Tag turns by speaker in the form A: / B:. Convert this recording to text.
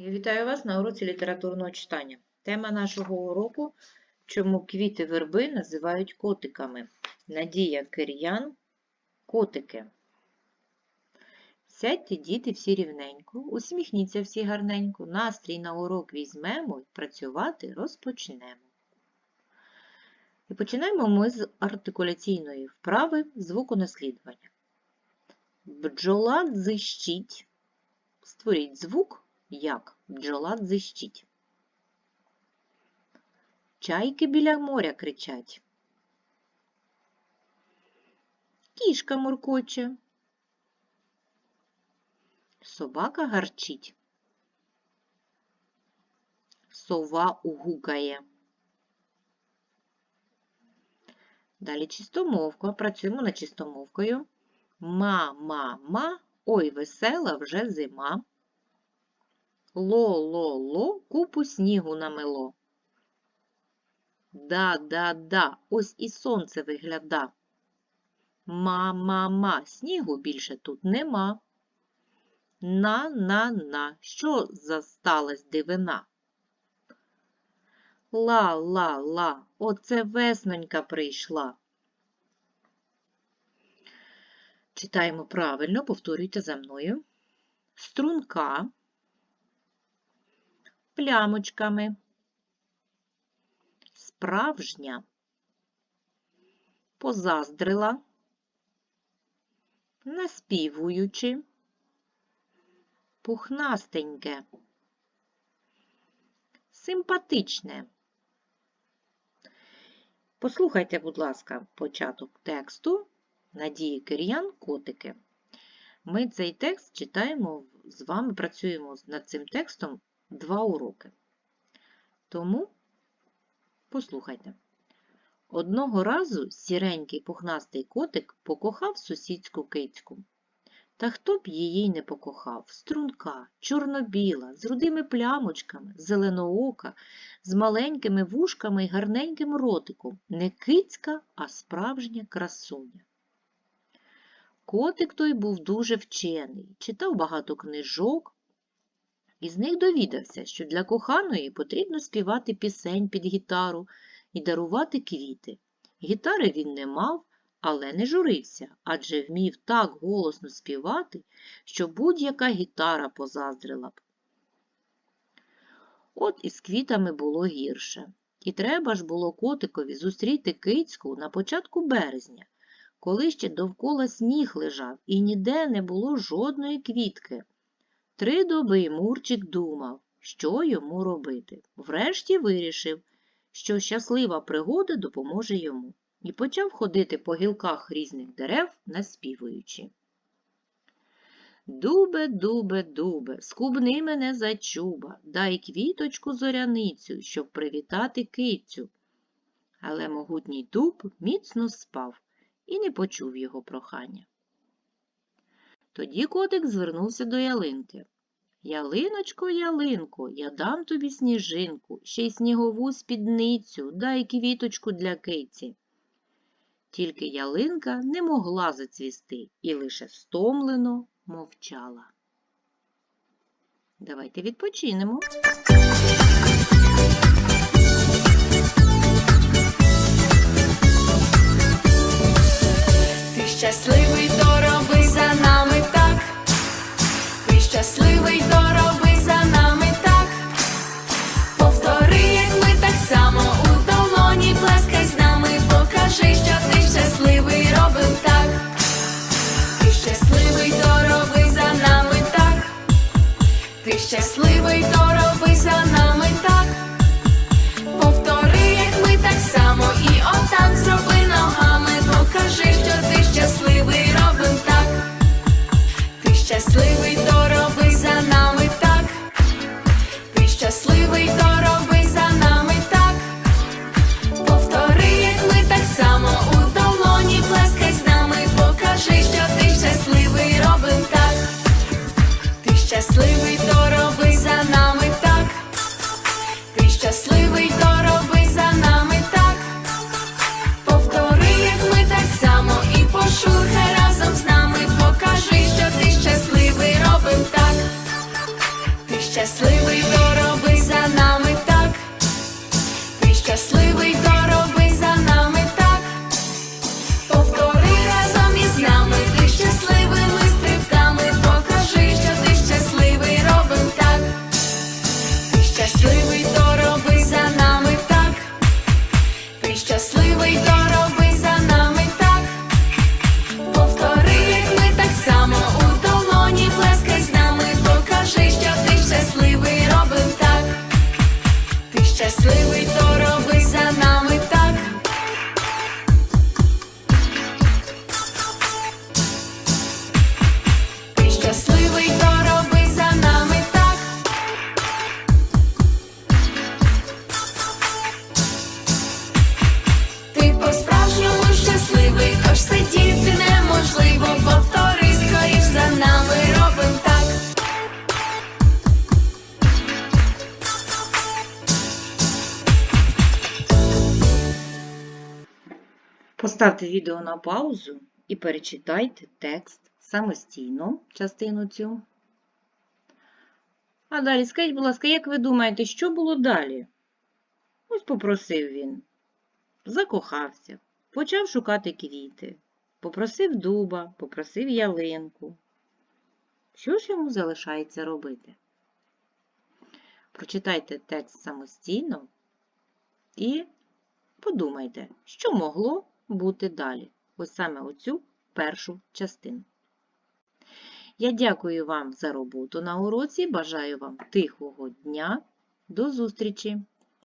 A: Я вітаю вас на уроці літературного читання. Тема нашого уроку Чому квіти верби називають котиками. Надія Кир'ян Котики. Сядьте, діти, всі рівненько, усміхніться всі гарненько, настрій на урок візьмемо працювати розпочнемо. І починаємо ми з артикуляційної вправи звуконаслідування. Бджола дзищить. Створіть звук як бджола дзищить. Чайки біля моря кричать. Кішка муркоче. Собака гарчить. Сова угукає. Далі чистомовка. Працюємо над чистомовкою. Ма-ма-ма, ой, весела вже зима. Ло-ло-ло, купу снігу намело. Да-да-да, ось і сонце вигляда. Ма-ма-ма, снігу більше тут нема. На-на-на, що засталась дивина? Ла-ла-ла, оце веснонька прийшла. Читаємо правильно, повторюйте за мною. Струнка плямочками. Справжня позаздрила, наспівуючи, пухнастеньке, симпатичне. Послухайте, будь ласка, початок тексту Надії Кир'ян Котики. Ми цей текст читаємо з вами, працюємо над цим текстом два уроки. Тому послухайте. Одного разу сіренький пухнастий котик покохав сусідську кицьку. Та хто б її не покохав? Струнка, чорнобіла, з рудими плямочками, зеленоока, з маленькими вушками й гарненьким ротиком. Не кицька, а справжня красуня. Котик той був дуже вчений, читав багато книжок, із них довідався, що для коханої потрібно співати пісень під гітару і дарувати квіти. Гітари він не мав, але не журився, адже вмів так голосно співати, що будь-яка гітара позаздрила б. От із квітами було гірше. І треба ж було котикові зустріти кицьку на початку березня, коли ще довкола сніг лежав і ніде не було жодної квітки. Три доби Мурчик думав, що йому робити. Врешті вирішив, що щаслива пригода допоможе йому, і почав ходити по гілках різних дерев, наспівуючи. Дубе, дубе, дубе, скубни мене за чуба, дай квіточку зоряницю, щоб привітати кицю. Але могутній дуб міцно спав і не почув його прохання. Тоді котик звернувся до ялинки. Ялиночко, ялинко, я дам тобі сніжинку, ще й снігову спідницю, дай квіточку для киці. Тільки ялинка не могла зацвісти і лише стомлено мовчала. Давайте відпочинемо.
B: Ти щасливий, то роби за нами так. Повтори, як ми так само, і отак зроби ногами, покажи, що ти
A: Поставте відео на паузу і перечитайте текст самостійно, частину цю. А далі скажіть, будь ласка, як ви думаєте, що було далі? Ось попросив він, закохався, почав шукати квіти, попросив дуба, попросив ялинку. Що ж йому залишається робити? Прочитайте текст самостійно і подумайте, що могло бути далі. Ось саме оцю першу частину. Я дякую вам за роботу на уроці. Бажаю вам тихого дня. До зустрічі!